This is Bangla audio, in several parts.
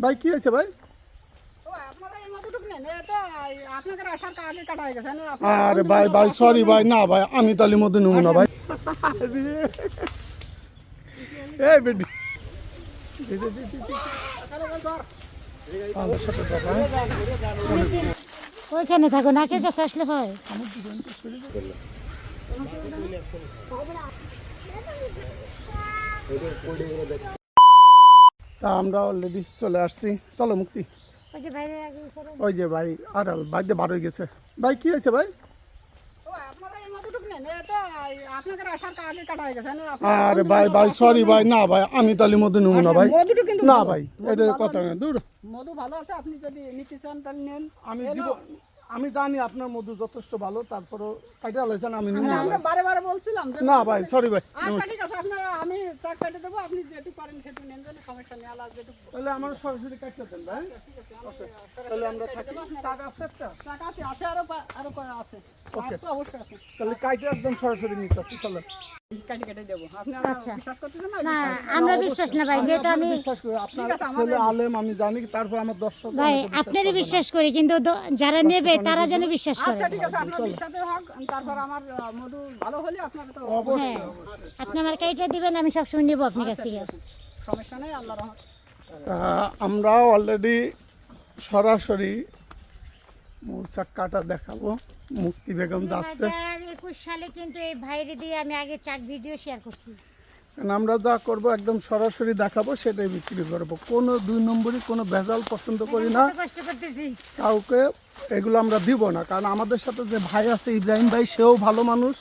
ভাই কি হয়েছে ভাই? ও, আপনারা এই মতটুকু নেন, এ তো আপনাদের আসার আগে কাটা হয়ে গেছে আরে ভাই ভাই সরি ভাই না ভাই আমি তাহলে মধ্যে নেব না ভাই। এই বেটি। হ্যাঁ? ওইখানে থাকো নাকের কাছে আসলে হয়। তা আমরা অলরেডি চলে আসছি। চলো মুক্তি। ওই যে বাইরে আগে করো। ওই যে ভাই আড়াল বাইরে বার হয়ে গেছে। ভাই কি হয়েছে ভাই? ও, আপনারা এই মতটুকু নেন, এ তো আপনাদের আসার আগে কাটা হয়ে গেছে আরে ভাই ভাই সরি ভাই না ভাই আমি তাহলে মধ্যে নেব না ভাই। কিন্তু না ভাই এটা কথা না দূর। মধু ভালো আছে আপনি যদি নিতে চান তাহলে নেন। আমি আমি জানি আপনার মধু যথেষ্ট ভালো তারপরেও কাইটা লাইছেন আমি নিব না। আমরা। বারে বারে বলছিলাম না ভাই সরি ভাই আচ্ছা ঠিক আছে আপনারা আমি চাক কাটে দেবো আপনি যেটুকু পারেন সেটুকু নেন যেন সমস্যা নেই আলাদা যেটুকু তাহলে আমার সরাসরি কাটতে দেন ভাই। ওকে তাহলে আমরা থাকি। চাক আছে একটা? চাক আছে আছে আরও আরও কয়েক আছে? আর তো অবশ্যই আছে। তাহলে কাইটে একদম সরাসরি নিতেছি চলো কাটে কেটে দেবো। আপনারা আচ্ছা। বিশ্বাস করতেছেন না? না আমরা বিশ্বাস না ভাই যেহেতু আমি বিশ্বাস করি। আপনার ঠিক আছে, ছেলে আলেম আমি জানি তারপর আমার দর্শক ভাই আপনারই বিশ্বাস করি কিন্তু যারা নেবে তারা যেন বিশ্বাস করে। আচ্ছা ঠিক আছে আপনার বিশ্বাসে হোক তারপর আমার আহ, মধু ভালো হলে আপনাকে তো হ্যাঁ। আপনি আমার কাইটা দিবেন আমি সবসময় নেব আপনার কাছ থেকে। সমস্যা নেই আল্লাহ রহমত। তা আমরা অলরেডি সরাসরি মৌচাক কাটা দেখাবো। মুক্তি বেগম যাচ্ছে। একুশ সালে কিন্তু এই ভাইরে দিয়ে আমি আগে চাক ভিডিও শেয়ার করছি। কারণ আমরা যা করব একদম সরাসরি দেখাবো সেটাই বিক্রি করব। কোনো দুই নম্বরই কোনো ভেজাল পছন্দ করি না। কত কষ্ট করতেছি। কাউকে এগুলো আমরা দিব না কারণ আমাদের সাথে যে ভাই আছে ইব্রাহিম ভাই সেও ভালো মানুষ।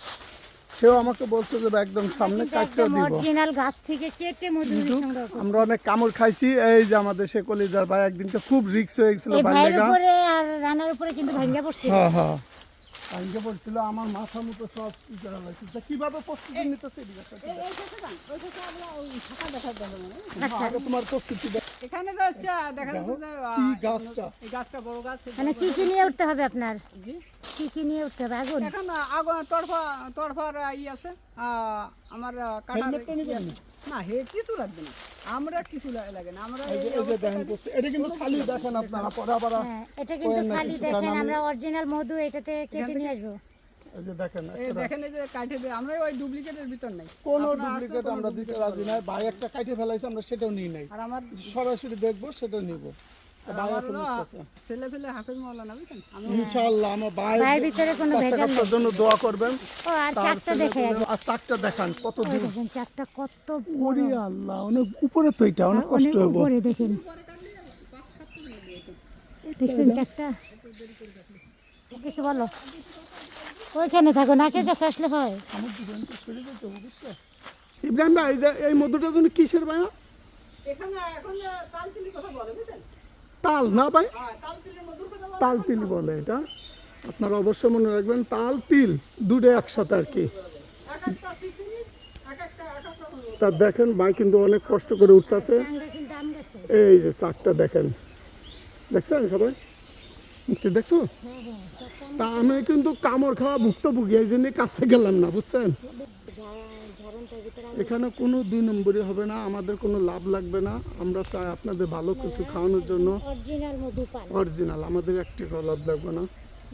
সেও আমাকে বলছে যে একদম সামনে কাটতে দিব। অরিজিনাল গাছ থেকে কেটে মধু সংগ্রহ আমরা অনেক কামড় খাইছি। এই যে আমাদের সে কলিজার ভাই একদিনকে খুব রিক্স হয়ে গেছিল ভাইয়ের উপরে আর রানার উপরে কিন্তু ভাঙ্গা পড়ছিল। হ্যাঁ হ্যাঁ। আমার মাথা মতো সব ই করা লাগছে? তা কীভাবে প্রস্তুতি নিতেছে এদিকে একটা একটু এই শেষে যান ওই শেষে আমরা ওই ফাঁকা দেখা যাবে না দেখো। আগে তোমার প্রস্তুতি এখানে দেখা যাচ্ছে কি গাছটা? এই গাছটা বড় গাছ মানে কি কি নিয়ে উঠতে হবে আপনার? জি। কি কি নিয়ে উঠতে হবে আগুন? এখন আগুন টরফা টরফার ই আছে আমার কাটার না হে কিছু লাগবে না। আমরা কিছু লাগে না আমরা এটা কিন্তু খালি দেখেন আপনারা পরে আবার হ্যাঁ এটা কিন্তু খালি দেখেন আমরা অরিজিনাল মধু এটাতে কেটে নিয়ে আসব। এই যে দেখেন এই দেখেন এই যে কাঠে আমরা ওই ডুপ্লিকেটের ভিতর নাই। কোনো ডুপ্লিকেট আমরা দিতে রাজি নাই। ভাই একটা কাটে ফেলাইছে আমরা সেটাও নিই নাই। আর আমার সরাসরি দেখব সেটাও নিব। ইনশাআল্লাহ আমার ভাই ভিতরে কোনো ভেজাল জন্য দোয়া করবেন। ও আর চাকটা দেখে আর চাকটা দেখান কত দিন? দেখেন চাকটা কত ওরে আল্লাহ অনেক উপরে তো এটা অনেক কষ্ট অনেক উপরে দেখেন। দেখছেন চাকটা কিছু বলো। ওইখানে থাকো নাকের কাছে আসলে হয়। ইব্রাহিম ভাই এই মধুটার জন্য কিসের ভাই? এখানে এখন তালচিনি কথা বলে বুঝছেন তাল, না ভাই? তাল তিল বলে এটা। আপনারা অবশ্যই মনে রাখবেন, তাল, তিল দুটো একসাথে আর কি। তা দেখেন ভাই কিন্তু অনেক কষ্ট করে উঠতেছে। এই যে চাকটা দেখেন। দেখছেন সবাই? দেখছ? তা আমি কিন্তু কামড় খাওয়া ভুক্তভোগী, এই জন্য কাছে গেলাম না, বুঝছেন? এখানে কোনো দুই নম্বরই হবে না আমাদের কোনো লাভ লাগবে না। আমরা চাই আপনাদের ভালো কিছু খাওয়ানোর জন্য। অরিজিনাল মধু পান। অরিজিনাল আমাদের একটি লাভ লাগবে না।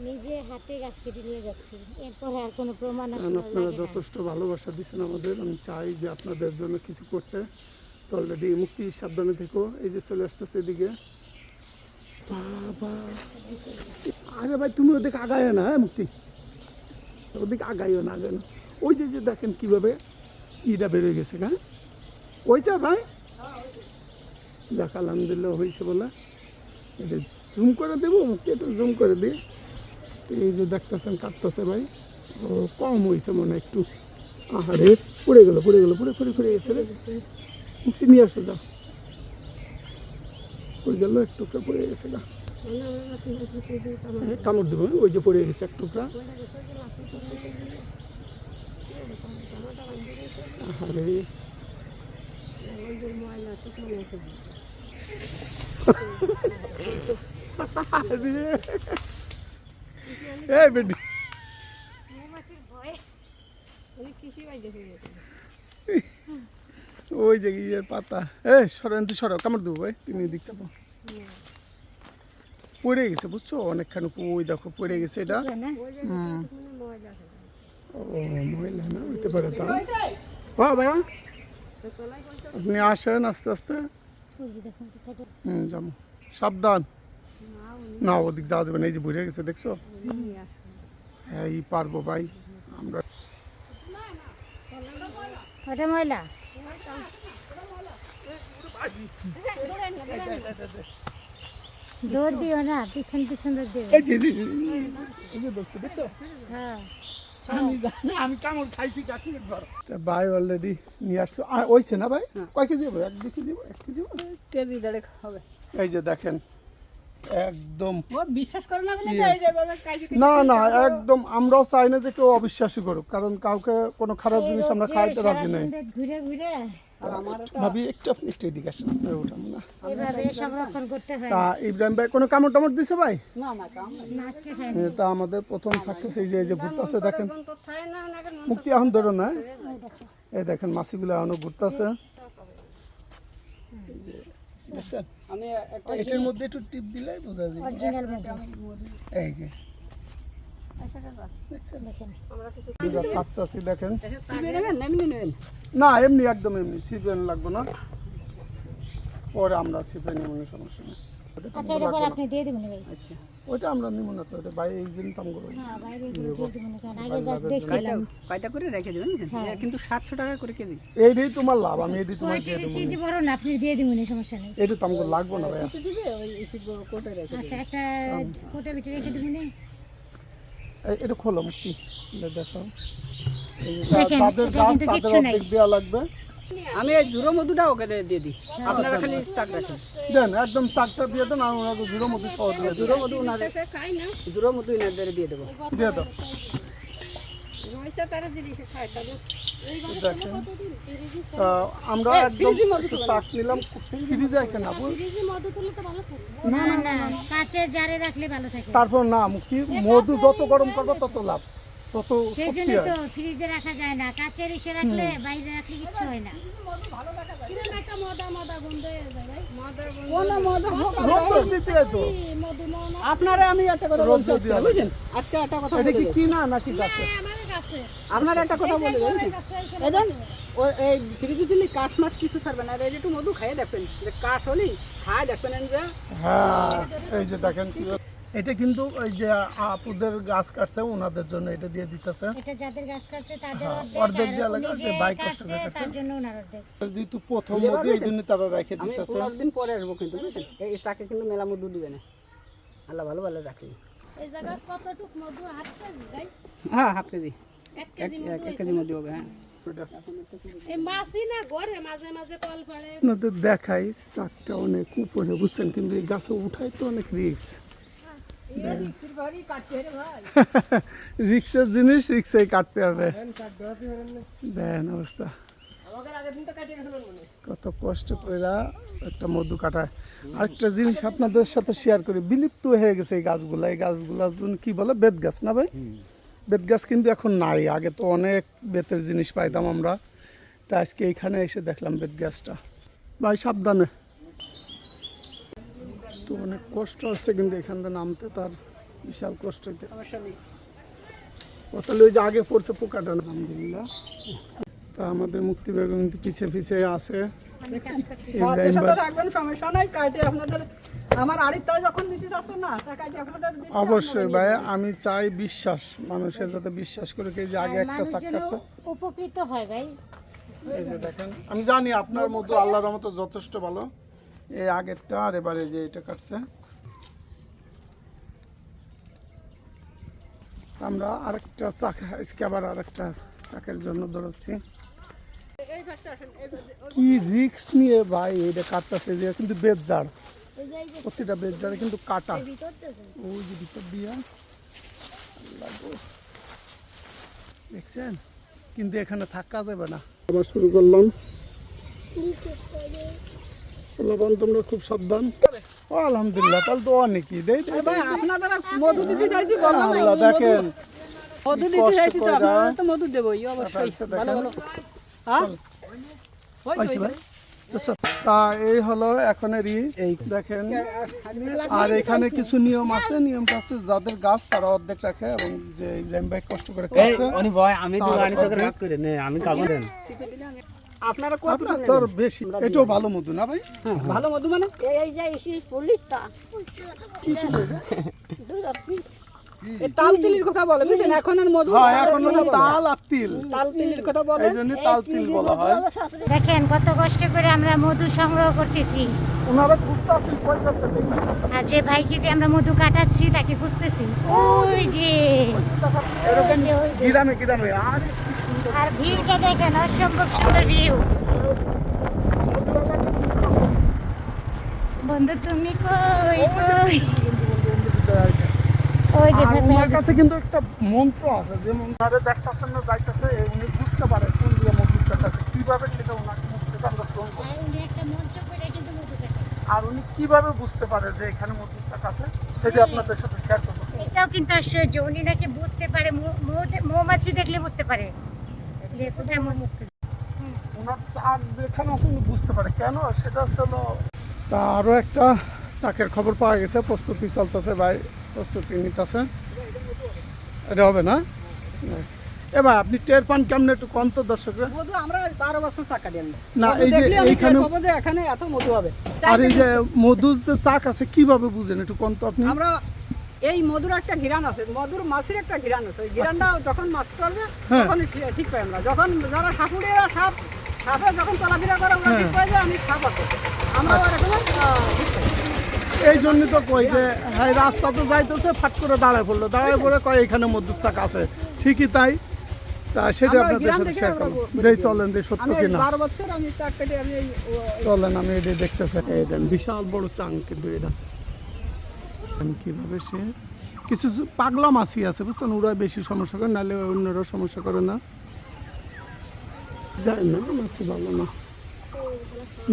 নিজে হাতে গাছ কেটে নিয়ে যাচ্ছি। এরপরে আর কোনো প্রমাণ আসলে আপনারা যথেষ্ট ভালোবাসা দিচ্ছেন আমাদের। আমি চাই যে আপনাদের জন্য কিছু করতে। তো অলরেডি মুক্তি সাবধানে থেকো। এই যে চলে আসতেছে এদিকে। বাবা। আরে ভাই তুমি ওদিকে আগায় না হ্যাঁ মুক্তি? ওদিকে আগাইও না আগায় না। ওই যে যে দেখেন কীভাবে ইটা বেরোয় গেছে হ্যাঁ? ওইছে ভাই? যাক আলহামদুলিল্লাহ হয়েছে বলে। এটা জুম করে দেবো একটু জুম করে দিই এই যে দেখতেছেন কাটতেছে ভাই। ও কম হয়েছে মনে হয় একটু। আহারে পড়ে গেল পড়ে গেলো পড়ে পড়ে পড়ে গেছে রে। মুক্তি নিয়ে আসো যাও। পড়ে গেল এক টুকরা পড়ে গেছে গা। হ্যাঁ, কামড় দেবো ওই যে পড়ে গেছে এক টুকরা। ওই যে পাতা। এ সরেন, তুই সরো, কামড় দেবো ভাই তুমি দিক পড়ে গেছে, বুঝছ? অনেকখানি, ওই দেখো, পড়ে গেছে এটা। ও মহিলা না হইতে পারে তা হ্যাঁ ভাইয়া আপনি আসেন আস্তে আস্তে। হুম যাব। সাবধান। না ওদিক যাওয়া যাবে না। এই যে বুড়ে গেছে দেখছ? হ্যাঁ এই পারব ভাই আমরা ওটা ময়লা? দৌড় দিও না পিছন পিছন দৌড় দিও। এই যে দোস্ত দেখছ? হ্যাঁ। আমি কামড় খাইছি কাকির ঘর ভাই অলরেডি নিয়ে আসছো। আর ওইছে না ভাই? কয় কেজি হবে? এক দু কেজি এক কেজি কেজি দেড়েক হবে। এই যে দেখেন একদম বিশ্বাস করে না বলে তো এই যে এভাবে কাজে না না একদম আমরাও চাই না যে কেউ অবিশ্বাসী করুক কারণ কাউকে কোনো খারাপ জিনিস আমরা খাইতে রাজি নাই। ঘুরে ঘুরে ভাবি একটু আপনি একটু এদিকে আসেন আপনার ওঠাম না। এভাবে সংরক্ষণ করতে তা ইব্রাহিম ভাই কোনো কামড় টামড় দিছে ভাই? না না কাম নাই। নাচতে হয় এ, তা আমাদের প্রথম সাকসেস এই যে এই যে ঘুরতেছে দেখেন। মুক্তি এখন ধরো না। এই দেখেন মাছিগুলো এখনও ঘুরতেছে। দেখছেন? আমি একটা এটার মধ্যে একটু টিপ দিলে বোঝা যাবে এই যে। কাটতেছি দেখেন না এমনি নেবেন না এমনি। একদম এমনি লাগবে না। পরে আমরা চিপে নিব সমস্যা নেই। আচ্ছা এটা পর আপনি দিয়ে দিবেন ভাই। ওইটা আমরা নিব না তো ওটা ভাই এই জিনিস দাম করব হ্যাঁ বাইরে দিয়ে দিবেন কারণ আগের বার দেখছিলাম। কয়টা করে রেখে দেবেন? কিন্তু সাতশো টাকা করে কেজি। এইটাই তোমার লাভ আমি এইটাই তোমার দিয়ে দেবো। কেজি বড় না আপনি দিয়ে দিবেন সমস্যা নেই। এইটা তো আমাকে লাগবো না আচ্ছা একটা কোটা রেখে দিবেন এটা খোলো মুক্তি। দেখো। তাদের গাছ তাদের অর্ধেক দেওয়া লাগবে। আমি এই জুড়ো মধুটা ওকে দিয়ে দিয়ে দিই। আপনারা খালি চাক রাখেন। দেন একদম চাকটা দিয়ে দেন আর ওনাকে জুড়ো মধু সহ দিয়ে জুড়ো মধু ওনাদের জুড়ো মধু ওনাদের দিয়ে দেবো। দিয়ে দাও তারা দিদি খায় দেখেন তা আমরা একদম চাক নিলাম। ফ্রিজে রেখে না না না কাচের জারে রাখলে ভালো থাকে। তারপর না মুক্তি মধু যত গরম করবে তত লাভ তত সেই জন্য তো ফ্রিজে রাখা যায় না। কাঁচের ইসে রাখলে বাইরে রাখলে কিচ্ছু হয় না। আপনারা আমি একটা কথা বলছি আজকে, বুঝছেন? আজকে একটা কথা এটা কি না নাকি আপনারা একটা কথা বলে বুঝছেন? এই এই ফ্রিজে দিলে কাশ মাস কিছু ছাড়বে না। আর এই একটু মধু খাইয়ে দেখবেন যে কাশ হলেই খায় দেখবেন যে। হ্যাঁ এই যে দেখেন এটা কিন্তু ওই যে আপুদের গাছ কাটছে ওনাদের জন্য এটা দিয়ে দিতেছে। এটা যাদের গাছ কাটছে তাদের হ্যাঁ, অর্ধেক অর্ধেক দেয়া কাটছে তার জন্য ওনার যেহেতু প্রথম মধ্যে এই জন্য তারা রেখে দিতেছে। দিন পরে আসব কিন্তু বুঝছেন? এই চাকে কিন্তু মেলা মধু দিবে না। আল্লাহ ভালো ভালো রাখি এই জায়গা কতটুক মধু? হাফ কেজি তাই? হ্যাঁ হাফ কেজি। এক কেজি হবে হ্যাঁ। এই মাছই না ঘরে মাঝে মাঝে কল পড়ে আপনাদের দেখাই চারটা অনেক উপরে বুঝছেন? কিন্তু এই গাছে উঠাই তো অনেক রিক্স রিক্সের জিনিস রিক্সেই কাটতে হবে। দেন অবস্থা। কত কষ্ট করে একটা মধু কাটায়। আরেকটা জিনিস আপনাদের সাথে শেয়ার করি বিলুপ্ত হয়ে গেছে এই গাছগুলা। এই গাছগুলার জন্য কি বলে? বেত গাছ না ভাই? বেত গাছ কিন্তু এখন নাই। আগে তো অনেক বেতের জিনিস পাইতাম আমরা। তা আজকে এইখানে এসে দেখলাম বেত গাছটা। ভাই সাবধানে। তো অনেক কষ্ট হচ্ছে কিন্তু এখান থেকে নামতে তার বিশাল কষ্ট হইতে। তাহলে ওই যে আগে পড়ছে পোকাটা আলহামদুলিল্লাহ। তা আমাদের মুক্তি বেগম কিন্তু পিছিয়ে পিছিয়ে আছে অবশ্যই ভাই আমি চাই বিশ্বাস মানুষের যাতে বিশ্বাস করে কি যে আগে একটা মানুষ চাক উপকৃত হয় ভাই। এই যে দেখেন আমি জানি আপনার মধ্যে আল্লাহর মতো যথেষ্ট ভালো। এই আগেরটা আর এবারে যে এটা কাটছে। আমরা আরেকটা চাকা আজকে আবার আরেকটা চাকের জন্য দৌড়াচ্ছি এই পাশটা আসেন, এই পাশে- কি রিক্স নিয়ে ভাই এটা কাটতেছে যে কিন্তু বেদ জাড় প্রতিটা বেদ জাড়ে কিন্তু কাটা। ওই যে ভিতর দিয়া। দেখছেন? কিন্তু এখানে থাকা যাবে না। আবার শুরু করলাম। লবণ তোমরা খুব সাবধান। ও আলহামদুলিল্লাহ তাহলে তো অনেকই দেই দেই, ভাই আপনাদের মধু দিতে চাইছি বললাম না, আল্লাহ দেখেন মধু দিতে চাইছি তো আপনারা তো মধু দেবই অবশ্যই। ভালো ভালো। হ্যাঁ? ওই তো, পাইছে ওই তো। ভাই। বুঝছ? তা এই হলো এখনেরই এই দেখেন। আর এখানে কিছু নিয়ম আছে নিয়মটা আছে যাদের গাছ তারা অর্ধেক রাখে এবং যে ইব্রাহিম ভাই কষ্ট করে করছে ভয় আমি তো আনি তোকে রাগ করে নে আমি খাব দেন। আপনারা কত আপনার তোর বেশি এটাও ভালো মধু না ভাই? ভালো মধু মানে? এই যে ইসি পুলিশটা। এই তাল তিলির কথা বলে বুঝছেন? এখন আর মধু হ্যাঁ এখন তাল আর তিল। তাল তিলির কথা বলে। এই তাল তিল বলা হয়। দেখেন কত কষ্ট করে আমরা মধু সংগ্রহ করতেছি। ওনারা আর যে ভাইকে দিয়ে আমরা মধু কাটাচ্ছি তাকে খুঁজতেছি। ওই যে। গ্রামে গ্রামে। আর আর ভিউটা দেখেন অসম্ভব সুন্দর ভিউ। বন্ধু তুমি কই কই? ওই যে ওনার কাছে কিন্তু একটা মন্ত্র আছে যে মন্ত্রে দেখতেছেন না যাইতেছে উনি বুঝতে পারে কোন দিয়ে কীভাবে সেটা ওনাকে গ্রহণ করি। আর উনি একটা মন্ত্র করে কিন্তু মধু আর উনি কীভাবে বুঝতে পারে যে এখানে আছে সেটা আপনাদের সাথে শেয়ার করব এটাও কিন্তু আশ্চর্য উনি নাকি বুঝতে পারে মৌমাছি দেখলে বুঝতে পারে যে কোথায় মৌ- ওনার চাক যেখানে আছে উনি বুঝতে পারে। কেন? সেটা হচ্ছে হলো তা আরও একটা চাকের খবর পাওয়া গেছে প্রস্তুতি চলতেছে ভাই। প্রস্তুতি নিতেছে এটা হবে না? এবার আপনি টের পান কেমন একটু কন্ত দর্শকরা? আমরা বারো বছর চাকা দিই না, এই যে এইখানে- এখানে এত মধু হবে। আর এই যে মধুর যে চাক আছে কীভাবে বুঝেন একটু কন্ত আপনি? আমরা এই মধুর একটা ঘিরান আছে মধুর মাছের একটা ঘিরান আছে। ঘিরানটা যখন মাছ চলবে হ্যাঁ। তখন ঠিক পাই আমরা। যখন যারা সাপুড়িরা সাপ সাপে যখন চলাফেরা করে ওরা ঠিক পাই যে আমি সাপ আছে। আমরা এখন এই জন্য তো কই যে হ্যাঁ রাস্তা তো যাইতেছে ফাট করে দাঁড়ায় পড়ল। দাঁড়ায় পড়ে কয় এখানে মধুর চাক আছে। ঠিকই তাই। তা সেটা আপনাদের সাথে শেয়ার করব। বলে চলেন দেই সত্য কিনা। চলেন আমি এটা দেখতেছি দেন বিশাল বড় চাং কিন্তু এটা। কীভাবে সে? কিছু কিছু পাগলা মাছি আছে বুঝছেন? ওরা বেশি সমস্যা করে নাহলে অন্যরা সমস্যা করে না। যায় না মাছি ভালো না।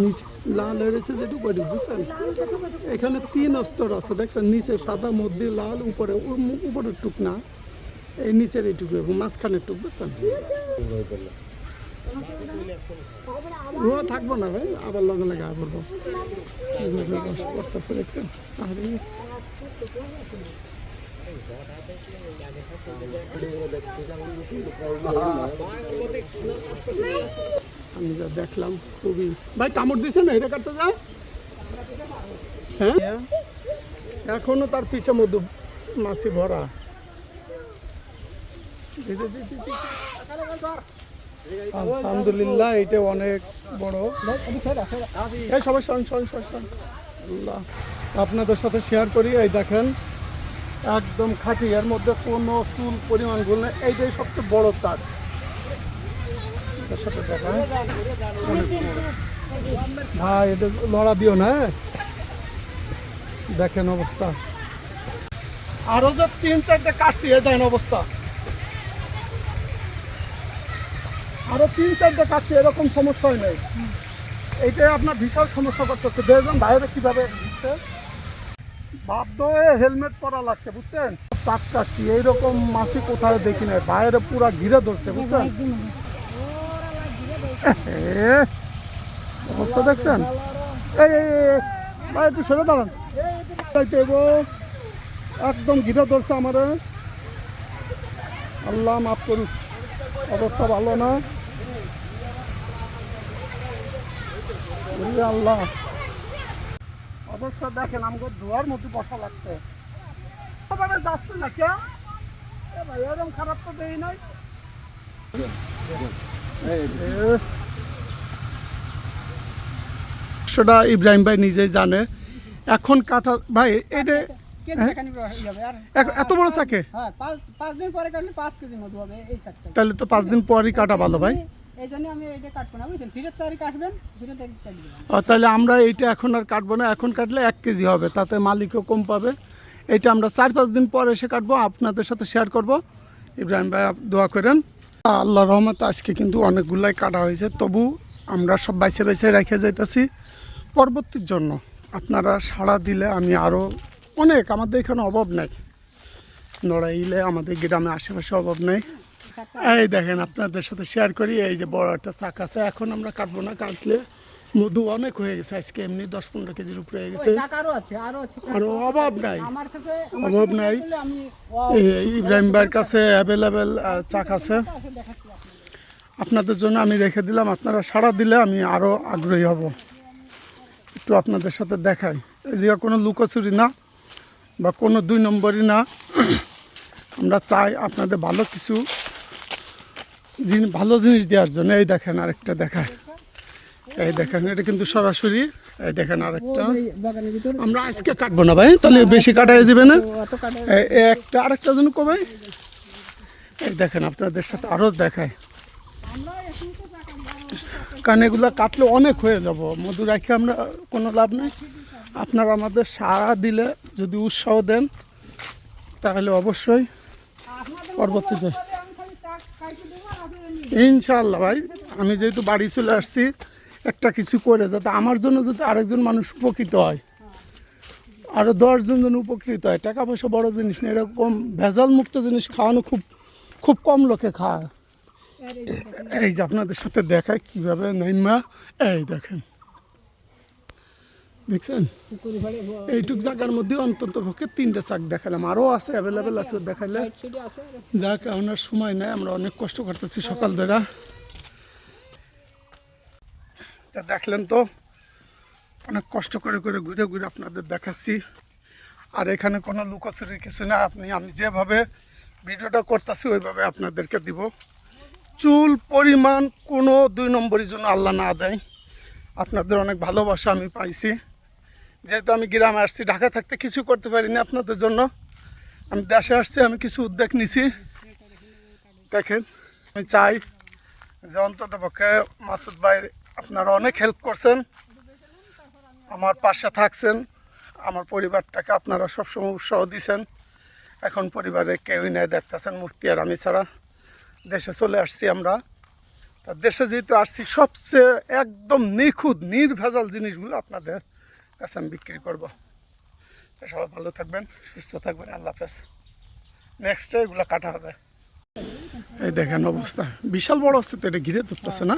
নিচে লাল হয়েছে যেটুকু ওইটুকু বুঝছেন? এখানে তিন স্তর আছে, দেখছেন? নিচে সাদা, মধ্যে লাল, উপরে উপরের টুক না, এই নিচের এইটুকু এবং মাঝখানের টুক, বুঝছেন? ও থাকব না ভাই, আবার লগে লগে আবার কীভাবে রস পড়তেছে, দেখছেন? আরে। আমি যা দেখলাম, খুবই। ভাই, কামড় দিছে না? এটা কাটতে যায়? হ্যাঁ? এখনও তার পিছে মধু মাছি ভরা। আলহামদুলিল্লাহ এটা অনেক বড়। সবাই শোন শোন শোন আপনাদের সাথে শেয়ার করি, এই দেখেন, একদম খাঁটি। এর মধ্যে কোনো চুল, পরিমাণগুলো এইটাই সবচেয়ে বড় চাঁদ। ভাই, এটা লড়া দিও না হ্যাঁ? দেখেন অবস্থা। আরও যে তিন চারটে কাটছি অবস্থা। আরও তিন চারটে কাটছে, এরকম সমস্যা হয় নাই। এইটাই আপনার বিশাল সমস্যা করতেছে। দেখবেন বাইরে কীভাবে দিচ্ছে? বাধ্য হয়ে হেলমেট পরা লাগছে, বুঝছেন? চাক কাটছি, এইরকম মাসি কোথায় দেখি নাই। বাইরে পুরা ঘিরে ধরছে, বুঝছেন? অবস্থা দেখছেন? ভাই, একটু সরে দাঁড়ান। যাইতে একদম ঘিরে ধরছে আমারে। আল্লাহ মাফ করুক। অবস্থা ভালো না। আল্লাহ। অবস্থা দেখেন, আমাকে ধোয়ার মতো বসা লাগছে। যাচ্ছে না কে ভাই, এরকম খারাপ তো দেই নাই। সেটা ইব্রাহিম ভাই নিজেই জানে। এখন কাটা ভাই এটা কেজি এখানে ই হবে। আর এ- এত বড় চাকে হ্যাঁ তাহলে তো পাঁচ দিন পরই কাটা ভালো ভাই। তাহলে আমরা এইটা এখন আর কাটবো না। এখন কাটলে এক কেজি হবে তাতে মালিকও কম পাবে। এটা আমরা চার পাঁচ দিন পর এসে কাটবো। আপনাদের সাথে শেয়ার করব। ইব্রাহিম ভাই দোয়া করেন। আল্লাহ রহমত, আজকে কিন্তু অনেকগুলাই কাটা হয়েছে। তবু আমরা সব বাইসে বাইসে রেখে যাইতেছি পরবর্তীর জন্য। আপনারা সাড়া দিলে আমি আরও অনেক, আমাদের এখানে অভাব নেই। নড়াইলে আমাদের গ্রামে আশেপাশে অভাব নেই। এই দেখেন, আপনাদের সাথে শেয়ার করি, এই যে বড় একটা চাক আছে। এখন আমরা কাটবো না, কাটলে মধু অনেক হয়ে গেছে আজকে এমনি দশ পনেরো কেজির উপরে হয়ে গেছে। আরও অভাব নাই অভাব নাই। ইব্রাহিম ভাইয়ের কাছে অ্যাভেলেবেল চাক আছে। আপনাদের জন্য আমি রেখে দিলাম আপনারা সাড়া দিলে আমি আরও আগ্রহী হব। একটু আপনাদের সাথে দেখাই। এই যে কোনো লুকোচুরি না বা কোনো দুই নম্বরই না। আমরা চাই আপনাদের ভালো কিছু জিনিস ভালো জিনিস দেওয়ার জন্য। এই দেখেন আরেকটা দেখায়। এই দেখেন এটা কিন্তু সরাসরি এই দেখেন আরেকটা। আমরা আজকে কাটবো না ভাই তাহলে বেশি কাটা হয়ে যাবে না। একটা আরেকটা জন কবে এই দেখেন আপনাদের সাথে আরও দেখায় কারণ এগুলো কাটলে অনেক হয়ে যাব। মধু রাখে আমরা কোনো লাভ নেই। আপনারা আমাদের সাড়া দিলে যদি উৎসাহ দেন তাহলে অবশ্যই পরবর্তীতে ইনশাল্লাহ ভাই আমি যেহেতু বাড়ি চলে আসছি একটা কিছু করে যাতে আমার জন্য যাতে আরেকজন মানুষ উপকৃত হয়। আরও দশজন যেন উপকৃত হয়। টাকা পয়সা বড় জিনিস না, এরকম ভেজাল মুক্ত জিনিস খাওয়ানো খুব খুব কম লোকে খায়। এই যে আপনাদের সাথে দেখায় কীভাবে নাইমা, এই দেখেন। দেখছেন? এইটুক জায়গার মধ্যে অন্তত পক্ষে তিনটে চাক দেখালাম। আরও আছে অ্যাভেলেবেল আছে আছে যাক ওনার সময় নেই, আমরা অনেক কষ্ট করতেছি সকাল ধরে। তা দেখলেন তো। অনেক কষ্ট করে করে ঘুরে ঘুরে আপনাদের দেখাচ্ছি। আর এখানে কোনো লুকোচুরির কিছু না আপনি, আমি যেভাবে ভিডিওটা করতেছি, ওইভাবে আপনাদেরকে দিব। চুল পরিমাণ কোনো দুই নম্বরের জন্য আল্লাহ না দেয়। আপনাদের অনেক ভালোবাসা আমি পাইছি। যেহেতু আমি গ্রামে আসছি ঢাকা থাকতে কিছু করতে পারিনি আপনাদের জন্য। আমি দেশে আসছি, আমি কিছু উদ্যোগ নিছি। দেখেন, আমি চাই যে অন্তত পক্ষে মাসুদ ভাই আপনারা অনেক হেল্প করছেন, আমার পাশে থাকছেন, আমার পরিবারটাকে আপনারা সবসময় উৎসাহ দিছেন। এখন পরিবারে কেউই নেই, দেখতেছেন মূর্তি আর আমি ছাড়া। দেশে চলে আসছি আমরা। তা দেশে যেহেতু আসছি, সবচেয়ে একদম নিখুঁত, নির্ভেজাল জিনিসগুলো আপনাদের কাছে আমি বিক্রি করব। সবাই ভালো থাকবেন, সুস্থ থাকবেন, আল্লাহ হাফেজ। নেক্সটে এগুলো কাটা হবে। এই দেখেন অবস্থা। বিশাল বড় হচ্ছে তো, এটা ঘিরে ধরতেছে না?